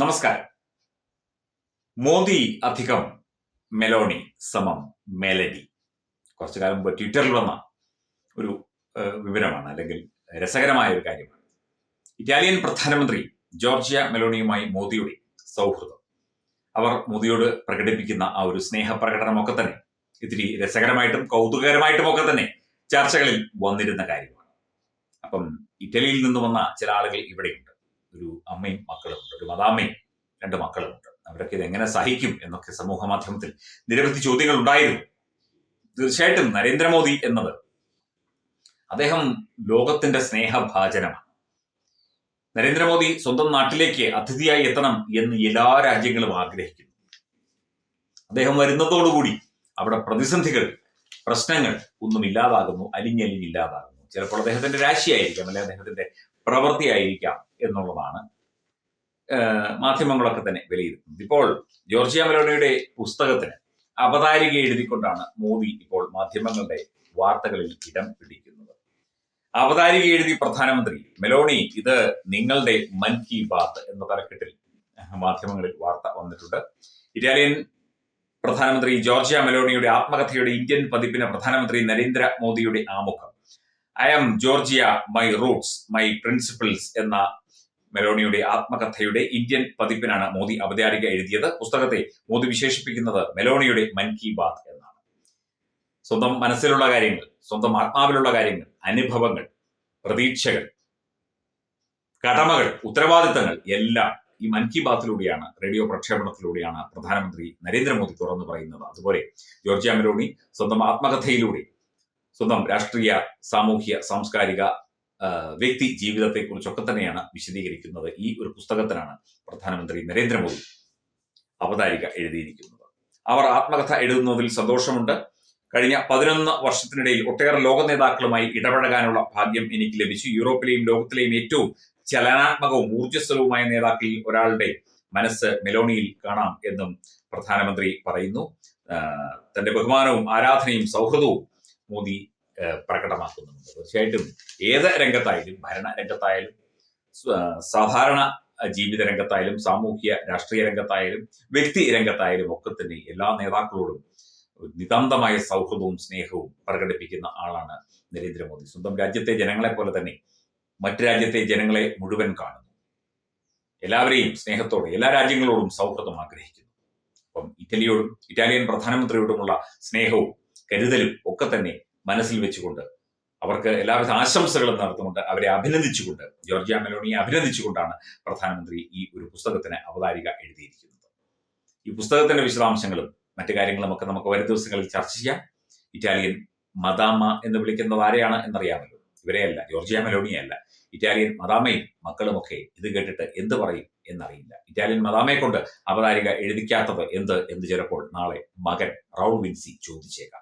നമസ്കാരം. മോദി അധികം മെലോണി സമം മെലഡി. കുറച്ചു കാലം മുമ്പ് ട്വിറ്ററിൽ വന്ന ഒരു വിവരമാണ് അല്ലെങ്കിൽ രസകരമായ ഒരു കാര്യമാണ്. ഇറ്റാലിയൻ പ്രധാനമന്ത്രി ജോർജിയ മെലോണിയുമായി മോദിയുടെ സൗഹൃദം. അവർ മോദിയോട് പ്രകടിപ്പിക്കുന്ന ആ ഒരു സ്നേഹപ്രകടനമൊക്കെ തന്നെ ഇത്തിരി രസകരമായിട്ടും കൗതുകകരമായിട്ടും ഒക്കെ തന്നെ ചർച്ചകളിൽ വന്നിരുന്ന കാര്യമാണ്. അപ്പം ഇറ്റലിയിൽ നിന്ന് വന്ന ചില ആളുകൾ ഇവിടെയുണ്ട്. ഒരു അമ്മയും മക്കളുമുണ്ട് ഒരു രണ്ട് മക്കളുമുണ്ട്. അവരൊക്കെ ഇത് എങ്ങനെ സഹിക്കും എന്നൊക്കെ സമൂഹ മാധ്യമത്തിൽ നിരവധി ചോദ്യങ്ങൾ ഉണ്ടായിരുന്നു. തീർച്ചയായിട്ടും നരേന്ദ്രമോദി എന്നത് അദ്ദേഹം ലോകത്തിന്റെ സ്നേഹഭാചനമാണ് നരേന്ദ്രമോദി സ്വന്തം നാട്ടിലേക്ക് അതിഥിയായി എത്തണം എന്ന് എല്ലാ രാജ്യങ്ങളും ആഗ്രഹിക്കുന്നു. അദ്ദേഹം വരുന്നതോടുകൂടി അവിടെ പ്രതിസന്ധികൾ പ്രശ്നങ്ങൾ ഒന്നും ഇല്ലാതാകുന്നു അലിഞ്ഞലിഞ്ഞില്ലാതാകുന്നു ചിലപ്പോൾ അദ്ദേഹത്തിന്റെ രാശിയായിരിക്കാം അല്ലെങ്കിൽ അദ്ദേഹത്തിന്റെ പ്രവൃത്തിയായിരിക്കാം എന്നുള്ളതാണ് മാധ്യമങ്ങളൊക്കെ തന്നെ വിലയിരുത്തുന്നത്. ഇപ്പോൾ ജോർജിയ മെലോണിയുടെ പുസ്തകത്തിന് അവതാരിക എഴുതിക്കൊണ്ടാണ് മോദി ഇപ്പോൾ മാധ്യമങ്ങളുടെ വാർത്തകളിൽ ഇടം പിടിക്കുന്നത്. അവതാരിക എഴുതി പ്രധാനമന്ത്രി മെലോണി ഇത് നിങ്ങളുടെ മൻ കി ബാത്ത് എന്ന തലക്കെട്ടിൽ മാധ്യമങ്ങളിൽ വാർത്ത വന്നിട്ടുണ്ട്. ഇറ്റാലിയൻ പ്രധാനമന്ത്രി ജോർജിയ മെലോണിയുടെ ആത്മകഥയുടെ ഇന്ത്യൻ പതിപ്പിന് പ്രധാനമന്ത്രി നരേന്ദ്ര മോദിയുടെ ആമുഖം. I am Giorgia my roots my principles എന്ന മെലോണിയുടെ ആത്മകഥയുടെ ഇന്ത്യൻ പതിപ്പിനാണ് മോദി അവതാരിക എഴുതിയത്. പുസ്തകത്തെ മോദി വിശേഷിപ്പിക്കുന്നത് മെലോണിയുടെ മൻ കി ബാത്ത് എന്നാണ്. സ്വന്തം മനസ്സിലുള്ള കാര്യങ്ങൾ സ്വന്തം ആത്മാവിലുള്ള കാര്യങ്ങൾ അനുഭവങ്ങൾ പ്രതീക്ഷകൾ കടമകൾ ഉത്തരവാദിത്തങ്ങൾ എല്ലാം ഈ മൻ കി ബാത്തിലൂടെയാണ് റേഡിയോ പ്രക്ഷേപണത്തിലൂടെയാണ് പ്രധാനമന്ത്രി നരേന്ദ്രമോദി തുറന്നു പറയുന്നത്. അതുപോലെ ജോർജിയ മെലോണി സ്വന്തം ആത്മകഥയിലൂടെ സ്വന്തം രാഷ്ട്രീയ സാമൂഹ്യ സാംസ്കാരിക വ്യക്തി ജീവിതത്തെക്കുറിച്ചൊക്കെ തന്നെയാണ് വിശദീകരിക്കുന്നത് ഈ ഒരു പുസ്തകത്തിനാണ് പ്രധാനമന്ത്രി നരേന്ദ്രമോദി അവതാരിക എഴുതിയിരിക്കുന്നത്. അവർ ആത്മകഥ എഴുതുന്നതിൽ സന്തോഷമുണ്ട്. കഴിഞ്ഞ പതിനൊന്ന് വർഷത്തിനിടയിൽ ഒട്ടേറെ ലോക നേതാക്കളുമായി ഇടപഴകാനുള്ള ഭാഗ്യം എനിക്ക് ലഭിച്ചു. യൂറോപ്പിലെയും ലോകത്തിലെയും ഏറ്റവും ചലനാത്മകവും ഊർജസ്വലവുമായ നേതാക്കളിൽ ഒരാളുടെ മനസ്സ് മെലോണിയിൽ കാണാം എന്നും പ്രധാനമന്ത്രി പറയുന്നു. തന്റെ ബഹുമാനവും ആരാധനയും സൗഹൃദവും മോദി പ്രകടമാക്കുന്നുണ്ട്. തീർച്ചയായിട്ടും ഏത് രംഗത്തായാലും ഭരണ രംഗത്തായാലും സാധാരണ ജീവിത രംഗത്തായാലും സാമൂഹ്യ രാഷ്ട്രീയ രംഗത്തായാലും വ്യക്തി രംഗത്തായാലും ഒക്കെ തന്നെ എല്ലാ നേതാക്കളോടും നിതാന്തമായ സൗഹൃദവും സ്നേഹവും പ്രകടിപ്പിക്കുന്ന ആളാണ് നരേന്ദ്രമോദി. സ്വന്തം രാജ്യത്തെ ജനങ്ങളെ പോലെ തന്നെ മറ്റു രാജ്യത്തെ ജനങ്ങളെ മുഴുവൻ കാണുന്നു. എല്ലാവരെയും സ്നേഹത്തോടെ എല്ലാ രാജ്യങ്ങളോടും സൗഹൃദം ആഗ്രഹിക്കുന്നു. അപ്പം ഇറ്റലിയോടും ഇറ്റാലിയൻ പ്രധാനമന്ത്രിയോടുമുള്ള സ്നേഹവും കരുതലും ഒക്കെ തന്നെ മനസ്സിൽ വെച്ചുകൊണ്ട് അവർക്ക് എല്ലാവിധ ആശംസകളും നടത്തുകൊണ്ട് അവരെ അഭിനന്ദിച്ചുകൊണ്ട് ജോർജിയ മെലോണിയെ അഭിനന്ദിച്ചുകൊണ്ടാണ് പ്രധാനമന്ത്രി ഈ ഒരു പുസ്തകത്തിന് അവതാരിക എഴുതിയിരിക്കുന്നത്. ഈ പുസ്തകത്തിന്റെ വിശദാംശങ്ങളും മറ്റു കാര്യങ്ങളും ഒക്കെ നമുക്ക് വരും ദിവസങ്ങളിൽ ചർച്ച ചെയ്യാം. ഇറ്റാലിയൻ മദാമ എന്ന് വിളിക്കുന്നത് ആരെയാണ് എന്നറിയാമല്ലോ. ഇവരെയല്ല ജോർജിയ മെലോണിയല്ല ഇറ്റാലിയൻ മദാമയും മക്കളുമൊക്കെ ഇത് കേട്ടിട്ട് എന്ത് പറയും എന്നറിയില്ല. ഇറ്റാലിയൻ മദാമയെ കൊണ്ട് അവതാരിക എഴുതിക്കാത്തത് എന്ത് എന്ന് ചിലപ്പോൾ നാളെ മകൻ റൗൾ വിൻസി ചോദിച്ചേക്കാം.